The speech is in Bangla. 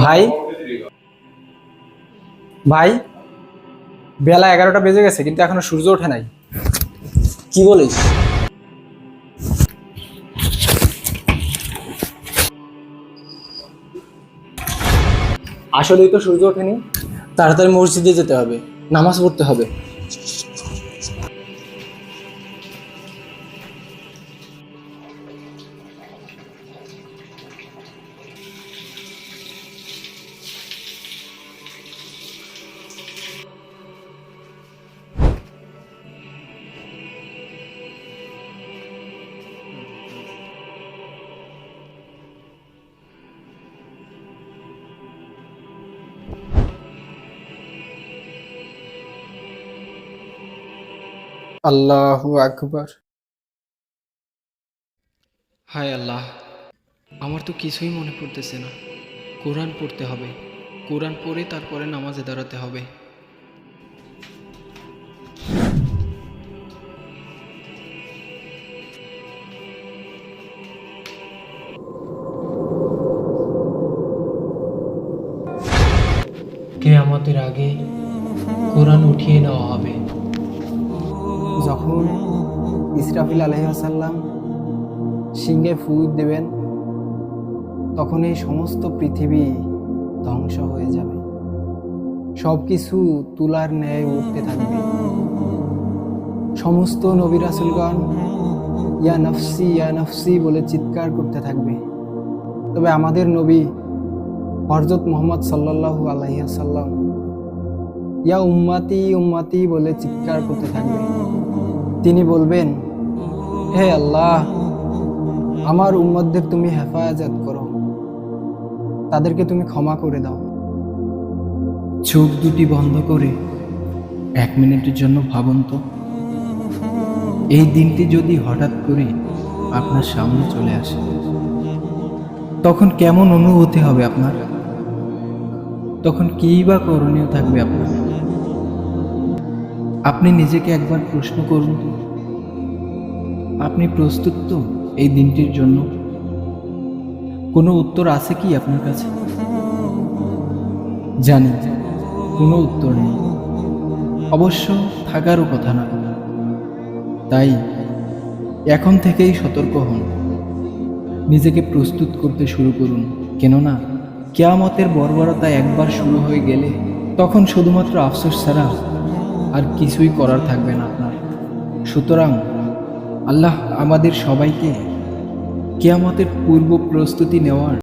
ভাই? ভাই বেলা এগারোটা বেজে গেছে কিন্তু এখনও সূর্য ওঠে নাই। কি বলিস? আসলেই তো সূর্য ওঠেনি। তাড়াতাড়ি মসজিদে যেতে হবে নামাজ পড়তে হবে। আল্লাহু আকবার। হায় আল্লাহ আমার তো কিছুই মনে পড়তেছে না। কোরআন পড়তে হবে। কোরআন পড়ে তারপরে নামাজে দাঁড়াতে হবে। কেয়ামতের আগে কোরআন উঠিয়ে নেওয়া হবে। যখন ইসরাফিল আলহাসাল্লাম সিংহে ফুদ দেবেন, তখন এই সমস্ত পৃথিবী ধ্বংস হয়ে যাবে। সব কিছু তুলার ন্যায় উঠতে থাকবে। সমস্ত নবী রাসুলগণ ইয়া নফসি ইয়া নফসি বলে চিৎকার করতে থাকবে। তবে আমাদের নবী হরজত মোহাম্মদ সাল্লাল্লাহু আলহিহাসাল্লাম ইয়া উম্মাতি উম্মাতি বলে চিৎকার করতে থাকবে। তিনি বলবেন, হে আল্লাহ, আমার উম্মতদের তুমি হেফাজত করো। তাদেরকে তুমি ক্ষমা করে দাও। চোখ দুটি বন্ধ করে এক মিনিটের জন্য ভাবুন তো। এই দিনটি যদি হঠাৎ করে আপনার সামনে চলে আসে, তখন কেমন অনুভূতি হবে আপনার? তখন কী বা করণীয় থাকবে আপনার? আপনি নিজেকে একবার প্রশ্ন করুন আপনি প্রস্তুত তো এই দিনটির জন্য? কোনো উত্তর আছে কি আপনার কাছে? জানি, কোনো উত্তর নেই। অবশ্য থাকারও কথা না। তাই এখন থেকেই সতর্ক হন। নিজেকে প্রস্তুত করতে শুরু করুন। কেননা কেয়ামতের বর্বরতা একবার শুরু হয়ে গেলে তখন শুধুমাত্র আফসোস ছাড়া আর কিছুই করার থাকবে না আপনার। সুতরাং আল্লাহ আমাদের সবাইকে কেয়ামতের পূর্ব প্রস্তুতি নেওয়ার